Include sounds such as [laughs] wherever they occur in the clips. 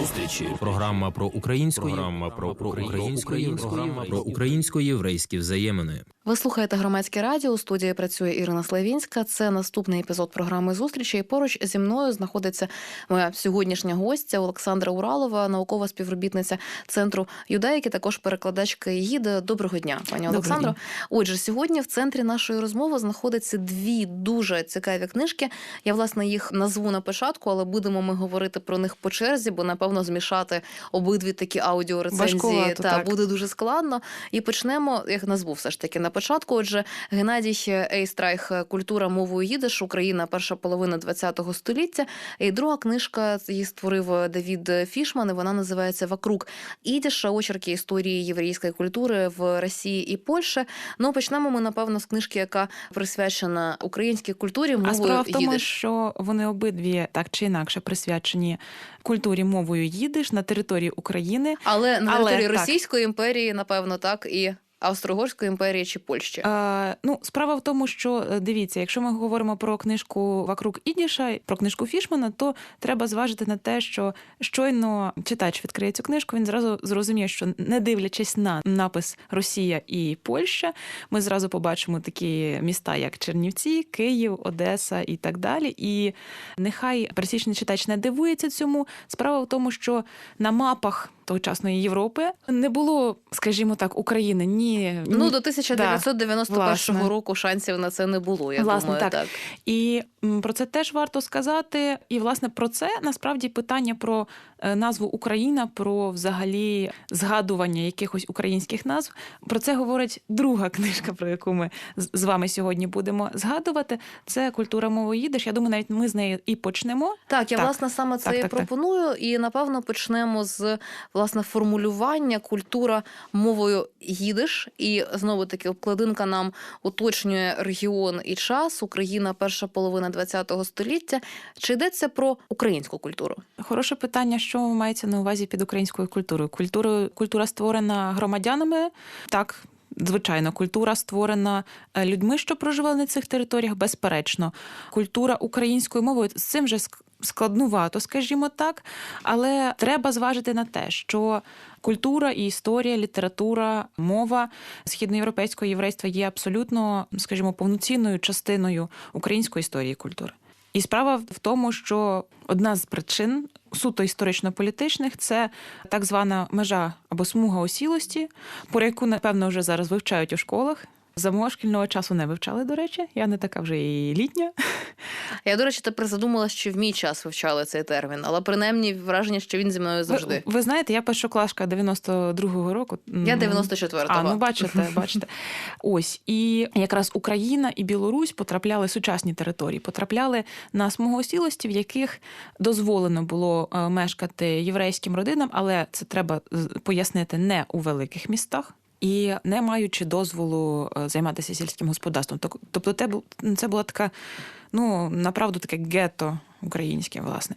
Зустрічі. Програма про українську програма про, про української програма про українсько-єврейські взаємини. Ви слухаєте громадське радіо. У студії працює Ірина Славінська. Це наступний епізод програми зустрічі. І поруч зі мною знаходиться моя сьогоднішня гостя Олександра Уралова, наукова співробітниця центру юдаїки, також перекладачка і гіда. Доброго дня, пані Олександро. Отже, сьогодні в центрі нашої розмови знаходяться дві дуже цікаві книжки. Я власне їх назву на початку, але будемо ми говорити про них по черзі, бо напевно змішати обидві такі аудіорецензії та так. буде дуже складно. І почнемо, як назву все ж таки на початку. Отже, Геннадій Ейстрайх Культура мовою їдиш Україна, перша половина ХХ століття. І друга книжка її створив Давід Фішман. і Вона називається Вокруг ідіша, очерки історії єврейської культури в Росії і Польщі. Ну почнемо ми напевно з книжки, яка присвячена українській культурі А мовою справа в тому, їдиш. що вони обидві так чи інакше присвячені культурі мовою їдиш на території України. Але на Але, території так. Російської імперії, напевно, так і Австро-Угорської імперії чи Польщі. Е, ну, справа в тому, що е, дивіться, якщо ми говоримо про книжку Вокруг Ідіша, про книжку Фішмана, то треба зважити на те, що щойно читач відкриє цю книжку, він зразу зрозуміє, що не дивлячись на напис Росія і Польща, ми зразу побачимо такі міста, як Чернівці, Київ, Одеса і так далі. І нехай пересічний читач не дивується цьому. Справа в тому, що на мапах тогочасної Європи не було, скажімо так, України ні Ну, до 1991 власне. року шансів на це не було. Я Власне, думаю, так. І про це теж варто сказати. І власне про це насправді питання про е, назву Україна, про взагалі згадування якихось українських назв. Про це говорить друга книжка, про яку ми з вами сьогодні будемо згадувати. Це культура мови їдиш. Я думаю, навіть ми з неї і почнемо. Так, я Так. власне саме це Так, і так, так. пропоную. І напевно почнемо з власне формулювання культура мовою їдиш. І знову таки обкладинка нам уточнює регіон і час. Україна, перша половина ХХ століття. Чи йдеться про українську культуру? Хороше питання, що мається на увазі під українською культурою? Культура, культура створена громадянами, так. Звичайно, культура створена е, людьми, що проживали на цих територіях, безперечно. Культура українською мовою з цим же складнувато, скажімо так. Але треба зважити на те, що культура і історія, література, мова східноєвропейського єврейства є абсолютно, скажімо, повноцінною частиною української історії і культури. І справа в тому, що одна з причин суто історично-політичних це так звана межа або смуга осілості, про яку напевно вже зараз вивчають у школах. За мого шкільного часу не вивчали, до речі. Я не така вже і літня. Я, до речі, тепер задумалась, що в мій час вивчали цей термін, але принаймні враження, що він зі мною завжди. Ви, ви знаєте, я першоклашка 92-го року. Я 94-го. А, ну бачите, бачите. [laughs] Ось і якраз Україна і Білорусь потрапляли сучасні території, потрапляли на смугу осілості, в яких дозволено було е, мешкати єврейським родинам, але це треба пояснити не у великих містах. І не маючи дозволу е, займатися сільським господарством. Тобто, це була така, ну направду таке гетто українське, власне.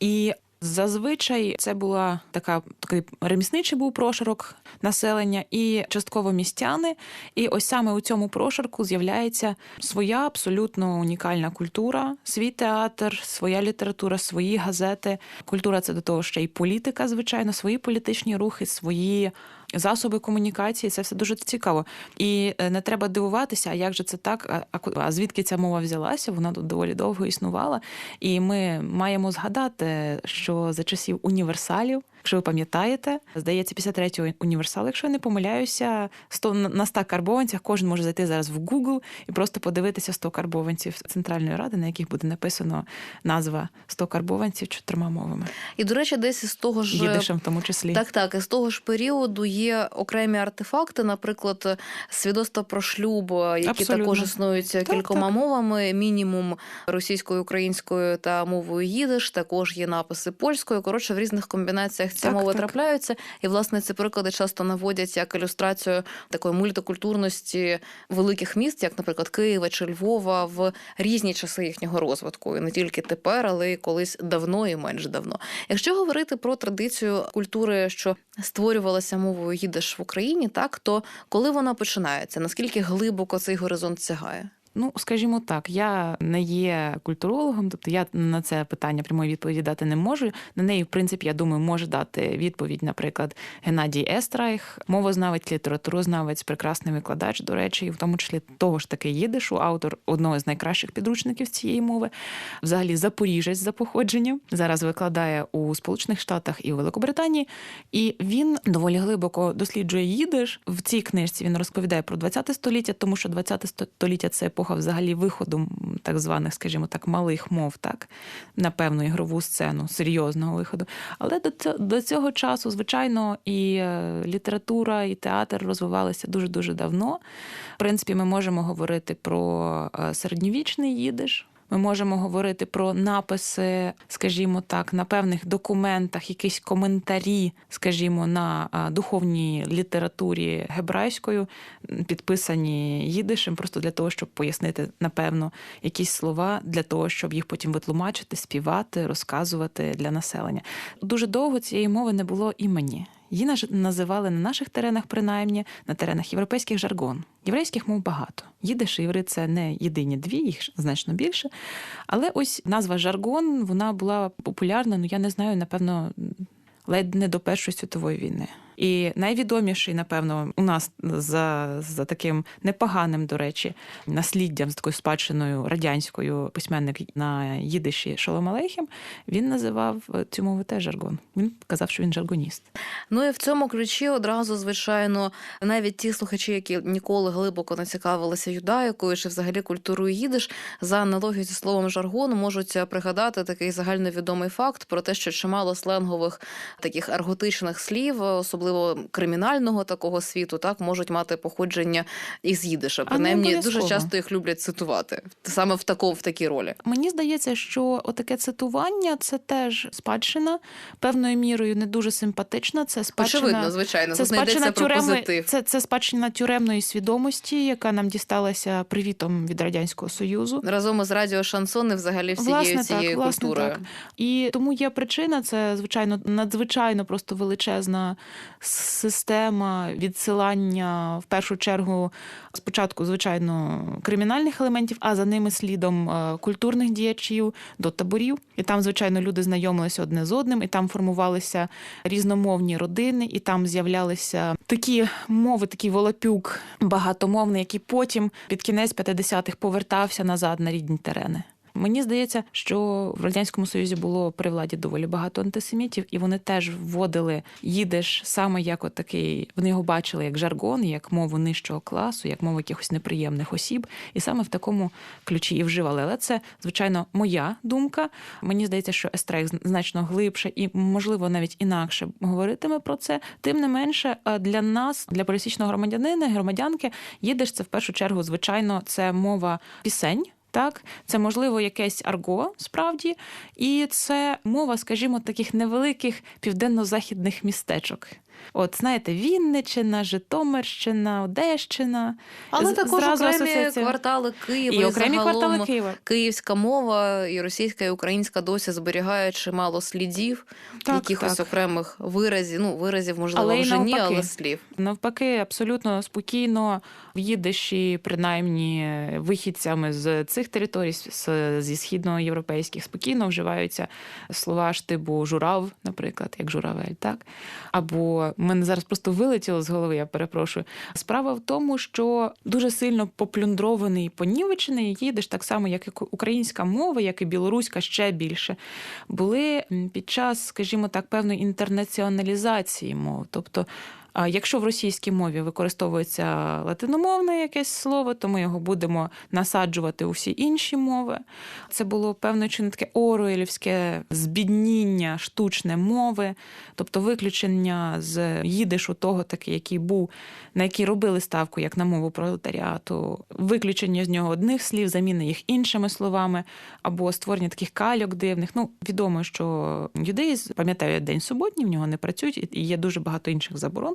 І зазвичай це була така такий ремісничий був прошарок населення і частково містяни. І ось саме у цьому прошарку з'являється своя абсолютно унікальна культура, свій театр, своя література, свої газети. Культура це до того ще й політика, звичайно, свої політичні рухи, свої. Засоби комунікації це все дуже цікаво, і е, не треба дивуватися, а як же це так? А, звідки ця мова взялася? Вона тут доволі довго існувала. І ми маємо згадати, що за часів універсалів, якщо ви пам'ятаєте, здається, після третього універсалу, якщо я не помиляюся, 100, на 100 карбованцях кожен може зайти зараз в Google і просто подивитися 100 карбованців Центральної ради, на яких буде написано назва 100 карбованців чотирма мовами, І, до речі, десь із того ж їдишем в тому числі. Так, так, із того ж періоду є окремі артефакти, наприклад, свідоцтва про шлюб, які Абсолютно. також існують кількома так. мовами. Мінімум російською, українською та мовою їдиш. Також є написи польською. Коротше, в різних комбінаціях ці Так, мови так. трапляються. І власне ці приклади часто наводять як ілюстрацію такої мультикультурності великих міст, як, наприклад, Києва чи Львова, в різні часи їхнього розвитку, і не тільки тепер, але й колись давно і менш давно. Якщо говорити про традицію культури, що створювалася мовою їдиш в Україні, так то коли вона починається, наскільки глибоко цей горизонт сягає? Ну, скажімо так, я не є культурологом, тобто я на це питання прямої відповіді дати не можу. На неї, в принципі, я думаю, може дати відповідь, наприклад, Геннадій Естрайх, мовознавець, літературознавець, прекрасний викладач, до речі, і в тому числі того ж таки їдишу, автор одного з найкращих підручників цієї мови, взагалі запоріжець за походженням. Зараз викладає у Сполучених Штатах і у Великобританії. І він доволі глибоко досліджує їдиш. В цій книжці він розповідає про 20 століття, тому що 20 століття це епоха взагалі виходу так званих, скажімо так, малих мов, так на певну ігрову сцену, серйозного виходу. Але до цього, часу, звичайно, і е, література, і театр розвивалися дуже дуже давно. В принципі, ми можемо говорити про е, середньовічний їдиш. Ми можемо говорити про написи, скажімо так, на певних документах, якісь коментарі, скажімо, на духовній літературі гебрайською, підписані їдишем, просто для того, щоб пояснити, напевно, якісь слова, для того, щоб їх потім витлумачити, співати, розказувати для населення. Дуже довго цієї мови не було імені. Її називали на наших теренах, принаймні, на теренах європейських жаргон. Єврейських мов багато. Їдиш і це не єдині дві, їх значно більше. Але ось назва жаргон вона була популярна, ну я не знаю, напевно, ледь не до Першої світової війни. І найвідоміший, напевно, у нас за, за таким непоганим, до речі, насліддям з такою спадщиною радянською письменник на їдиші Шолом Алейхем, він називав цю мову теж жаргон. Він казав, що він жаргоніст. Ну і в цьому ключі одразу, звичайно, навіть ті слухачі, які ніколи глибоко не цікавилися юдаїкою чи взагалі культурою їдиш, за аналогією зі словом жаргон можуть пригадати такий загальновідомий факт про те, що чимало сленгових таких арготичних слів, особливо кримінального такого світу, так можуть мати походження із їдиша. Принаймні, дуже часто їх люблять цитувати саме в тако, в такій ролі. Мені здається, що отаке цитування це теж спадщина певною мірою не дуже симпатична. Це спадщина Очевидно, звичайно, Це спадщина, тюремної, позитив. це, це спадщина тюремної свідомості, яка нам дісталася привітом від радянського союзу. Разом із радіо Шансон і взагалі всією Власне, цією так, власне, культурою. так. І тому є причина, це звичайно надзвичайно просто величезна система відсилання в першу чергу спочатку, звичайно, кримінальних елементів, а за ними слідом е, культурних діячів до таборів. І там, звичайно, люди знайомилися одне з одним, і там формувалися різномовні родини, і там з'являлися такі мови, такий волопюк багатомовний, який потім під кінець 50-х повертався назад на рідні терени. Мені здається, що в радянському союзі було при владі доволі багато антисемітів, і вони теж вводили їдиш саме як от такий. Вони його бачили як жаргон, як мову нижчого класу, як мову якихось неприємних осіб, і саме в такому ключі і вживали. Але це звичайно моя думка. Мені здається, що Естрейх значно глибше і, можливо, навіть інакше говоритиме про це. Тим не менше, е, для нас, для пересічного громадянина, громадянки, їдиш це в першу чергу, звичайно, це мова пісень. Так, це можливо якесь арго справді, і це мова, скажімо, таких невеликих південно-західних містечок. От знаєте, Вінниччина, Житомирщина, Одещина. Але З- також зразу окремі асоціація. квартали Києва і окремі загалом квартали Києва. Київська мова і російська і українська досі зберігає чимало слідів, Так, якихось так. окремих виразів. Ну виразів можливо Але вже ні, але слів. Навпаки, абсолютно спокійно в їдиші, принаймні вихідцями з цих територій, з- зі східноєвропейських, спокійно вживаються слова штибу журав, наприклад, як журавель, так? Або в мене зараз просто вилетіло з голови, я перепрошую. Справа в тому, що дуже сильно поплюндрований і понівечений їдиш, так само, як і українська мова, як і білоруська ще більше, були під час, скажімо так, певної інтернаціоналізації мов. Тобто, якщо в російській мові використовується латиномовне якесь слово, то ми його будемо насаджувати у всі інші мови. Це було певною чином таке оруелівське збідніння штучне мови, тобто виключення з їдишу того, таки, який був, на який робили ставку як на мову пролетаріату, виключення з нього одних слів, заміна їх іншими словами, або створення таких кальок дивних. Ну, відомо, що юдеї пам'ятають день суботній, в нього не працюють, і є дуже багато інших заборон.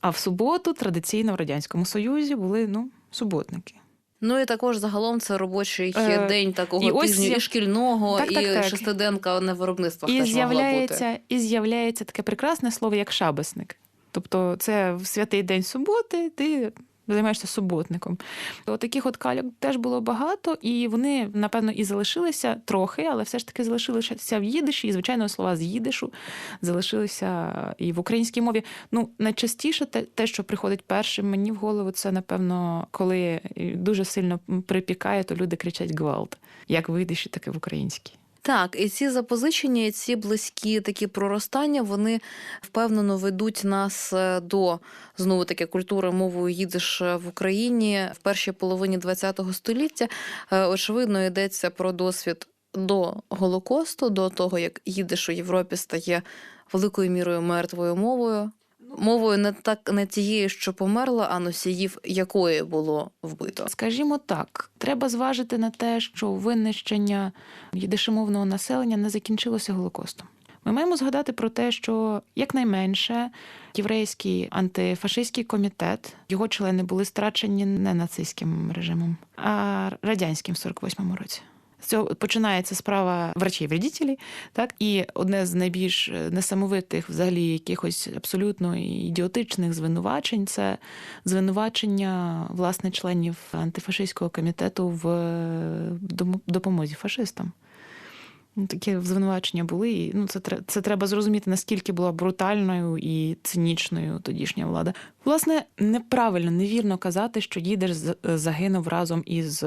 А в суботу традиційно в радянському союзі були ну суботники. Ну і також загалом це робочий Е, день такого і ось тижню з'яв- і шкільного, Так, і так, так. шестиденка на виробництвах І теж могла бути. і з'являється таке прекрасне слово, як шабесник. Тобто, це в святий день суботи, ти займаєшся суботником. От таких от кальок теж було багато, і вони, напевно, і залишилися трохи, але все ж таки залишилися в їдиші, і, звичайно, слова з їдишу залишилися і в українській мові. Ну, найчастіше те, те, що приходить першим мені в голову, це, напевно, коли дуже сильно припікає, то люди кричать гвалт. Як в їдиші, так і в українській. Так, і ці запозичення, і ці близькі такі проростання, вони впевнено ведуть нас е, до знову таки культури мовою їдиш в Україні в першій половині ХХ століття. Е, Очевидно, йдеться про досвід до Голокосту, до того, як їдиш у Європі стає великою мірою мертвою мовою. Мовою не так не тією, що померла, а носіїв якої було вбито. Скажімо так, треба зважити на те, що винищення їдишемовного населення не закінчилося голокостом. Ми маємо згадати про те, що якнайменше єврейський антифашистський комітет, його члени були страчені не нацистським режимом, а радянським в 48-му році. Цього починається справа врачів-вредителів, так і одне з найбільш несамовитих, взагалі, якихось абсолютно ідіотичних звинувачень це звинувачення власне членів антифашистського комітету в допомозі фашистам. Ну, такі звинувачення були. І, ну, це це треба зрозуміти, наскільки була брутальною і цинічною тодішня влада. Власне, неправильно, невірно казати, що їдеш загинув разом із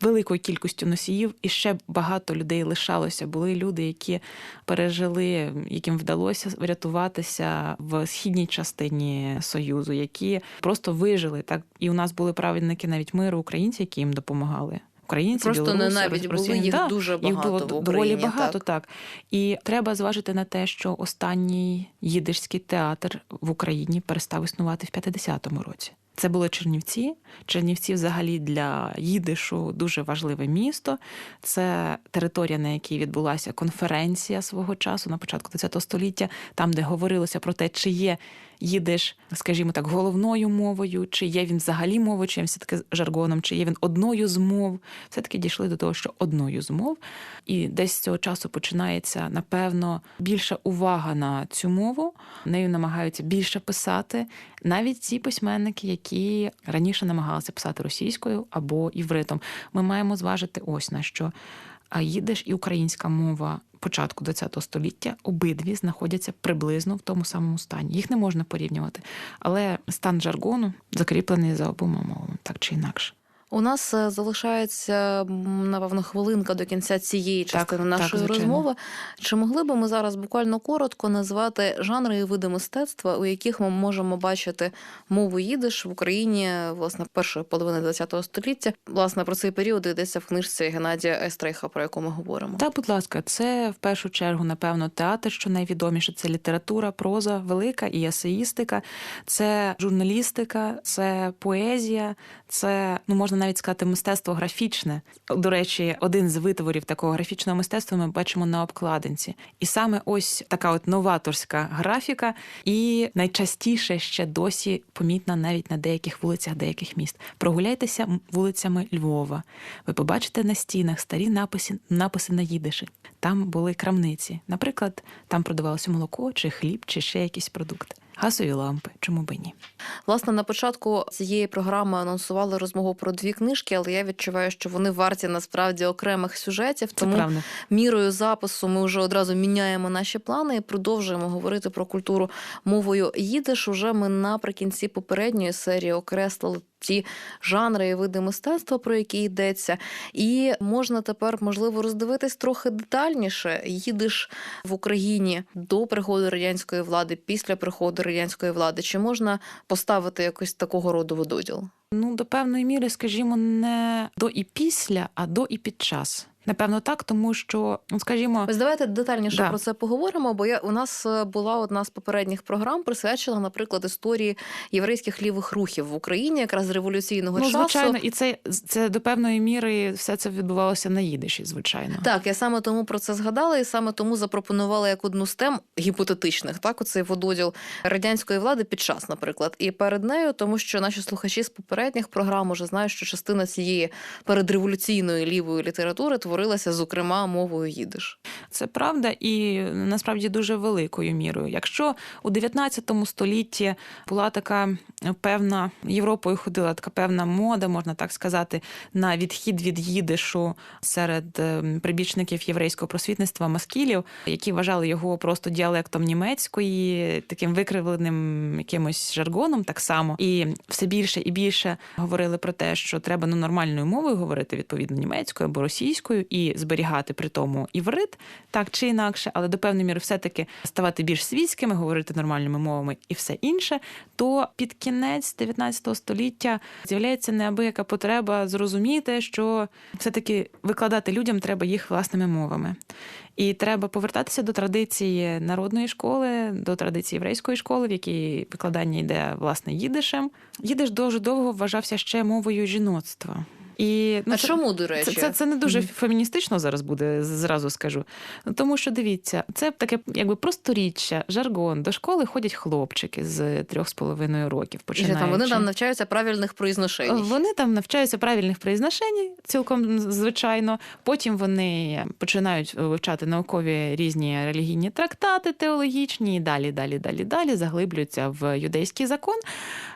великою кількістю носіїв, і ще багато людей лишалося. Були люди, які пережили, яким вдалося врятуватися в східній частині Союзу, які просто вижили. Так і у нас були праведники навіть миру, українці, які їм допомагали. Українці, Просто білоруси, не навіть росіяни. були їх да, дуже багато їх було в Україні, доволі багато, так. так. І треба зважити на те, що останній їдишський театр в Україні перестав існувати в 50-му році. Це були Чернівці. Чернівці, взагалі, для їдишу дуже важливе місто. Це територія, на якій відбулася конференція свого часу на початку ХХ століття, там, де говорилося про те, чи є їдиш, скажімо так, головною мовою, чи є він взагалі мовою, чи є все таки жаргоном, чи є він одною з мов. Все таки дійшли до того, що одною з мов. І десь з цього часу починається, напевно, більша увага на цю мову. Нею намагаються більше писати. Навіть ті письменники, які раніше намагалися писати російською або івритом. Ми маємо зважити ось на що. А їдеш і українська мова початку ХХ століття обидві знаходяться приблизно в тому самому стані. Їх не можна порівнювати. Але стан жаргону закріплений за обома мовами, так чи інакше. У нас е, залишається напевно хвилинка до кінця цієї частини так, нашої так, розмови. Чи могли би ми зараз буквально коротко назвати жанри і види мистецтва, у яких ми можемо бачити мову їдиш в Україні власне першої половини ХХ століття? Власне про цей період йдеться в книжці Геннадія Естрейха, про яку ми говоримо. Так, будь ласка, це в першу чергу, напевно, театр, що найвідоміше це література, проза велика і есеїстика, це журналістика, це поезія, це ну можна навіть сказати мистецтво графічне. До речі, один з витворів такого графічного мистецтва ми бачимо на обкладинці. І саме ось така от новаторська графіка, і найчастіше ще досі помітна навіть на деяких вулицях деяких міст. Прогуляйтеся вулицями Львова. Ви побачите на стінах старі написи, написи на їдиші. Там були крамниці. Наприклад, там продавалося молоко, чи хліб, чи ще якісь продукти. Газові лампи, чому би ні? Власне, на початку цієї програми анонсували розмову про дві книжки, але я відчуваю, що вони варті насправді окремих сюжетів. Тому Це мірою запису ми вже одразу міняємо наші плани і продовжуємо говорити про культуру мовою їдиш. Уже ми наприкінці попередньої серії окреслили. Ті жанри і види мистецтва, про які йдеться, і можна тепер можливо роздивитись трохи детальніше. Їдиш в Україні до приходу радянської влади, після приходу радянської влади. Чи можна поставити якось такого роду вододіл? Ну, до певної міри, скажімо, не до і після, а до і під час. Напевно, так, тому що, ну, скажімо, Ось давайте детальніше Да. про це поговоримо. Бо я у нас е, була одна з попередніх програм, присвячена, наприклад, історії єврейських лівих рухів в Україні, якраз революційного ну, часу. звичайно, і це, це до певної міри все це відбувалося на їдиші, звичайно. Так, я саме тому про це згадала, і саме тому запропонувала як одну з тем гіпотетичних, так, оцей вододіл радянської влади під час, наприклад, і перед нею, тому що наші слухачі з попередніх програм уже знають, що частина цієї передреволюційної лівої літератури творила говорилася, зокрема, мовою їдиш. Це правда, і насправді дуже великою мірою. Якщо у 19 столітті була така певна Європою ходила така певна мода, можна так сказати, на відхід від їдишу серед е, прибічників єврейського просвітництва маскілів, які вважали його просто діалектом німецької, таким викривленим якимось жаргоном, так само, і все більше і більше говорили про те, що треба ну нормальною мовою говорити відповідно німецькою або російською, і зберігати при тому іврит, так чи інакше, але до певної міри все-таки ставати більш світськими, говорити нормальними мовами і все інше, то під кінець 19 століття з'являється неабияка потреба зрозуміти, що все-таки викладати людям треба їх власними мовами. І треба повертатися до традиції народної школи, до традиції єврейської школи, в якій викладання йде власне їдишем. Їдиш дуже довго вважався ще мовою жіноцтва. І ну, а це- чому, до речі? це, це, це не дуже феміністично зараз буде, зразу скажу. Тому що дивіться, це таке якби просторіччя, жаргон. До школи ходять хлопчики з трьох з половиною років. Починаючи. там вони там навчаються правильних произношень. Вони там навчаються правильних произношень, цілком звичайно. Потім вони починають вивчати наукові різні релігійні трактати, теологічні, і далі, далі, далі, далі заглиблюються в юдейський закон.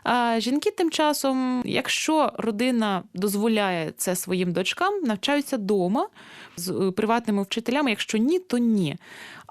А жінки тим часом, якщо родина дозволяє це своїм дочкам, навчаються вдома з е, приватними вчителями. Якщо ні, то ні.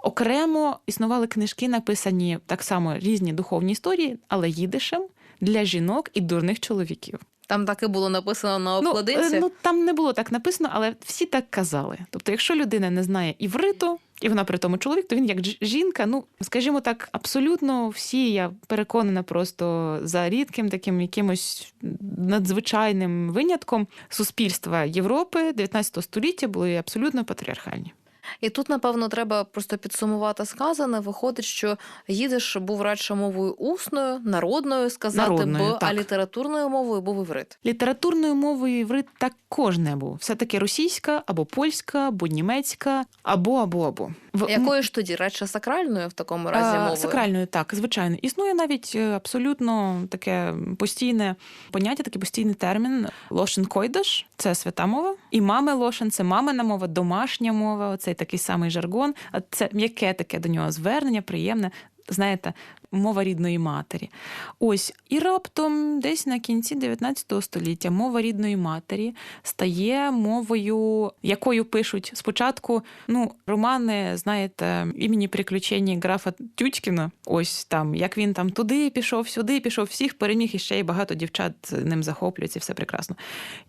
Окремо існували книжки, написані так само різні духовні історії, але їдишем для жінок і дурних чоловіків. Там так і було написано на Ну, обкладинці. Ну, ну там не було так написано, але всі так казали. Тобто, якщо людина не знає івриту, і вона при тому чоловік, то він як жінка. Ну скажімо так, абсолютно всі, я переконана, просто за рідким таким якимось надзвичайним винятком суспільства Європи 19 століття були абсолютно патріархальні. І тут, напевно, треба просто підсумувати сказане. Виходить, що їдеш був радше мовою усною, народною сказати, Народною, бо а літературною мовою був іврит. Літературною мовою іврит також не був. Все таки російська або польська, або німецька, або або або В- Якою ж тоді радше сакральною в такому разі мовою? Сакральною, так, звичайно. Існує навіть е, абсолютно таке постійне поняття, такий постійний термін лошен койдаш це свята мова. І мами лошен це мамина мова, домашня мова, оцей такий самий жаргон. А це м'яке таке до нього звернення, приємне. Знаєте, мова рідної матері. Ось і раптом, десь на кінці 19 століття, мова рідної матері стає мовою, якою пишуть спочатку ну, романи, знаєте, імені приключення графа Тютькіна. Ось там, як він там туди пішов, сюди пішов, всіх переміг і ще й багато дівчат ним захоплюються, все прекрасно.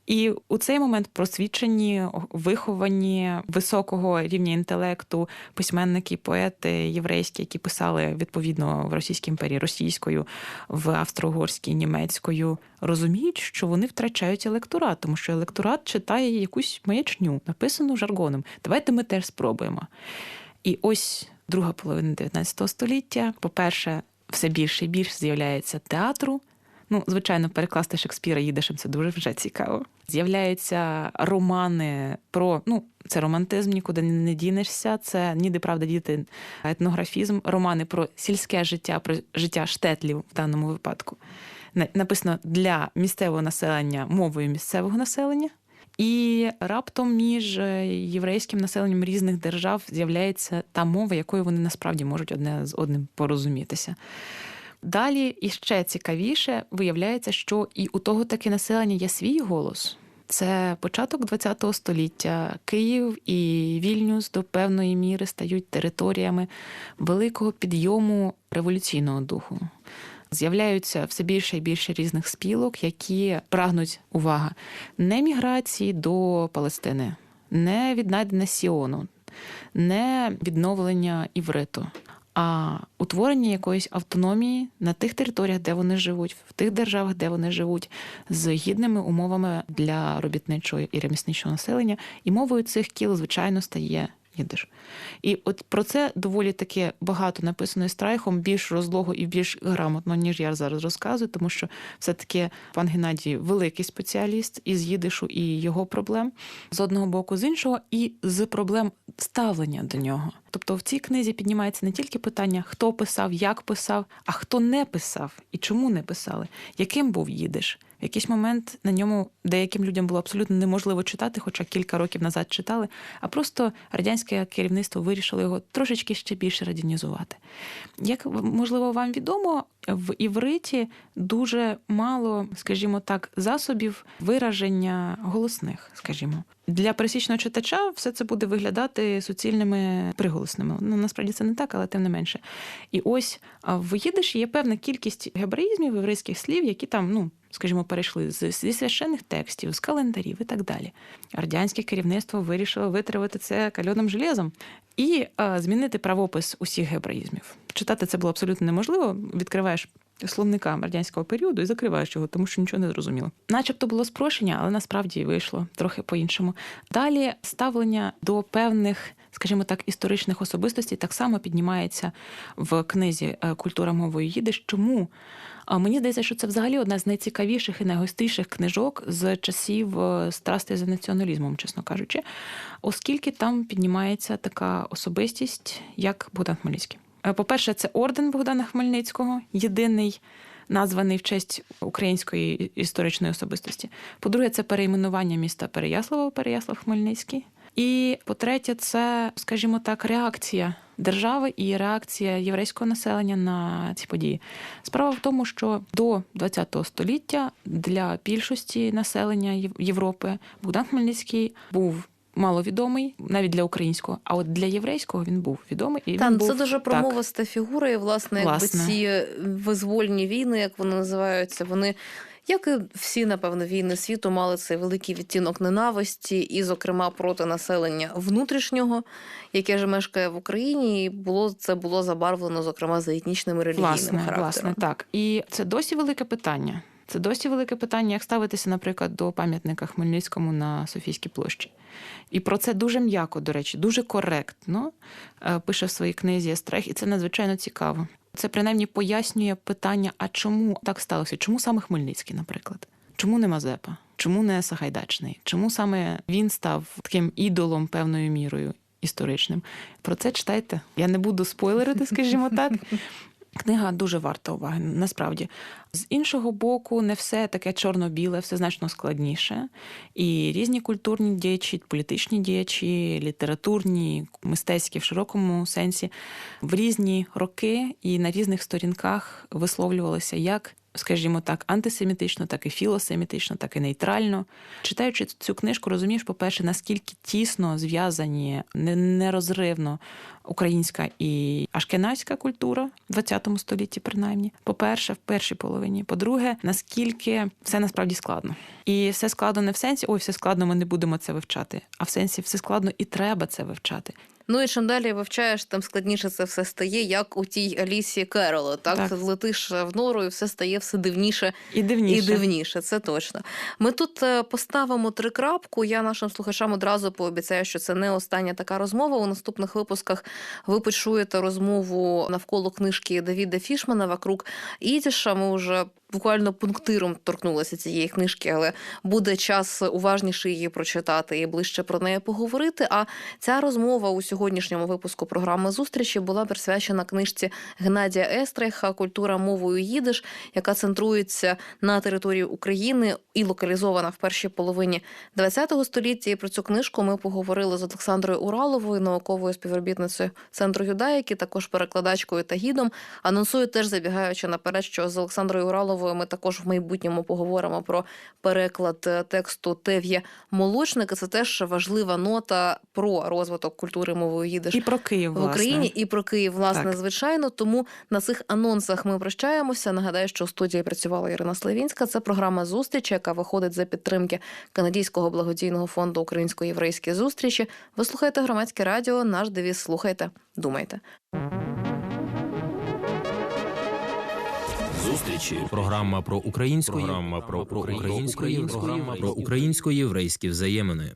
І у цей момент просвічені, виховані високого рівня інтелекту письменники, поети єврейські, які писали відповідно в Російській імперії російською, в австро-угорській німецькою, розуміють, що вони втрачають електорат, тому що електорат читає якусь маячню, написану жаргоном. Давайте ми теж спробуємо. І ось друга половина 19 століття, по-перше, все більше і більше з'являється театру. Ну, звичайно, перекласти Шекспіра їдешем це дуже вже цікаво. З'являються романи про ну, це романтизм, нікуди не дінешся. Це ніде правда діти, етнографізм, романи про сільське життя, про життя штетлів в даному випадку. Написано для місцевого населення мовою місцевого населення. І раптом між е, єврейським населенням різних держав з'являється та мова, якою вони насправді можуть одне з одним порозумітися. Далі і ще цікавіше виявляється, що і у того таки населення є свій голос. Це початок ХХ століття. Київ і Вільнюс до певної міри стають територіями великого підйому революційного духу. З'являються все більше і більше різних спілок, які прагнуть увага не міграції до Палестини, не віднайдення Сіону, не відновлення івриту, а утворення якоїсь автономії на тих територіях, де вони живуть, в тих державах, де вони живуть, з гідними умовами для робітничого і ремісничого населення. І мовою цих кіл, звичайно, стає їдиш. І от про це доволі таки багато написано страйхом, більш розлого і більш грамотно, ніж я зараз розказую, тому що все-таки пан Геннадій великий спеціаліст із їдишу і його проблем з одного боку, з іншого, і з проблем ставлення до нього. Тобто в цій книзі піднімається не тільки питання, хто писав, як писав, а хто не писав і чому не писали, яким був їдиш. В якийсь момент на ньому деяким людям було абсолютно неможливо читати, хоча кілька років назад читали, а просто радянське керівництво вирішило його трошечки ще більше радянізувати. Як можливо вам відомо, в івриті дуже мало, скажімо так, засобів вираження голосних, скажімо. Для пересічного читача все це буде виглядати суцільними приголосними. Ну насправді це не так, але тим не менше. І ось в їдиші є певна кількість гебраїзмів, єврейських слів, які там, ну скажімо, перейшли зі священних текстів, з календарів і так далі. Радянське керівництво вирішило витравити це кальоним железом і а, змінити правопис усіх гебраїзмів. Читати це було абсолютно неможливо. Відкриваєш словника радянського періоду і закриваєш його, тому що нічого не зрозуміло. Начебто було спрощення, але насправді вийшло трохи по-іншому. Далі ставлення до певних, скажімо так, історичних особистостей так само піднімається в книзі е, Культура мовою їдеш. Чому? Мені здається, що це взагалі одна з найцікавіших і найгостріших книжок з часів е, страсти за націоналізмом, чесно кажучи, оскільки там піднімається така особистість, як Богдан Хмельницький. Е, По-перше, це орден Богдана Хмельницького, єдиний. Названий в честь української історичної особистості. По-друге, це перейменування міста Переяслава, Переяслав Хмельницький. І по-третє, це, скажімо так, реакція держави і реакція єврейського населення на ці події. Справа в тому, що до ХХ століття для більшості населення Єв- Європи Богдан Хмельницький був маловідомий навіть для українського, а от для єврейського він був відомий. І Та, він був, це дуже так, промовиста фігура, і власне, якби ці визвольні війни, як вони називаються, вони. Як і всі, напевно, війни світу мали цей великий відтінок ненависті, і, зокрема, проти населення внутрішнього, яке ж мешкає в Україні, і було це було забарвлено, зокрема, за етнічним і релігійним Власне, характером. власне, так. І це досі велике питання. Це досі велике питання, як ставитися, наприклад, до пам'ятника Хмельницькому на Софійській площі. І про це дуже м'яко, до речі, дуже коректно е, пише в своїй книзі Естрех, і це надзвичайно цікаво. Це принаймні пояснює питання: а чому так сталося? Чому саме Хмельницький, наприклад? Чому не Мазепа? Чому не Сагайдачний? Чому саме він став таким ідолом певною мірою історичним? Про це читайте. Я не буду спойлерити, скажімо так. [laughs] Книга дуже варта уваги, насправді. З іншого боку, не все таке чорно-біле, все значно складніше. І різні культурні діячі, політичні діячі, літературні, мистецькі в широкому сенсі в різні роки і на різних сторінках висловлювалися як. Скажімо так, антисемітично, так і філосемітично, так і нейтрально. Читаючи цю книжку, розумієш, по-перше, наскільки тісно зв'язані не- нерозривно українська і ашкеназька культура в ХХ столітті, принаймні. По-перше, в першій половині. По-друге, наскільки все насправді складно. І все складно не в сенсі, ой, все складно, ми не будемо це вивчати, а в сенсі все складно і треба це вивчати. Ну і чим далі вивчаєш, тим складніше це все стає, як у тій Алісі Кероло. Так, Так. летиш в нору, і все стає все дивніше І дивніше. І дивніше, це точно. Ми тут е, поставимо три крапку. Я нашим слухачам одразу пообіцяю, що це не остання така розмова. У наступних випусках ви почуєте розмову навколо книжки Давіда Фішмана «Вокруг Ідіша. Ми вже буквально пунктиром торкнулися цієї книжки, але буде час уважніше її прочитати і ближче про неї поговорити. А ця розмова у сьогоднішньому випуску програми зустрічі була присвячена книжці Геннадія Естрейха Культура мовою їдиш, яка центрується на території України і локалізована в першій половині ХХ століття. І про цю книжку ми поговорили з Олександрою Ураловою, науковою співробітницею центру юдаїки, також перекладачкою та гідом. Анонсую теж забігаючи наперед, що з Олександрою Ураловою ми також в майбутньому поговоримо про переклад е, тексту Тев'є Молочник. Це теж важлива нота про розвиток культури мовою їдиш І про Київ, в власне. Україні і про Київ, власне, Так. звичайно. Тому на цих анонсах ми прощаємося. Нагадаю, що у студії працювала Ірина Славінська. Це програма зустрічі, яка виходить за підтримки канадського благодійного фонду Українсько-єврейські зустрічі. Ви слухаєте громадське радіо. Наш девіз слухайте, думайте. Зустрічі. Програма про українську програма про, про українську програма про українсько-єврейські взаємини.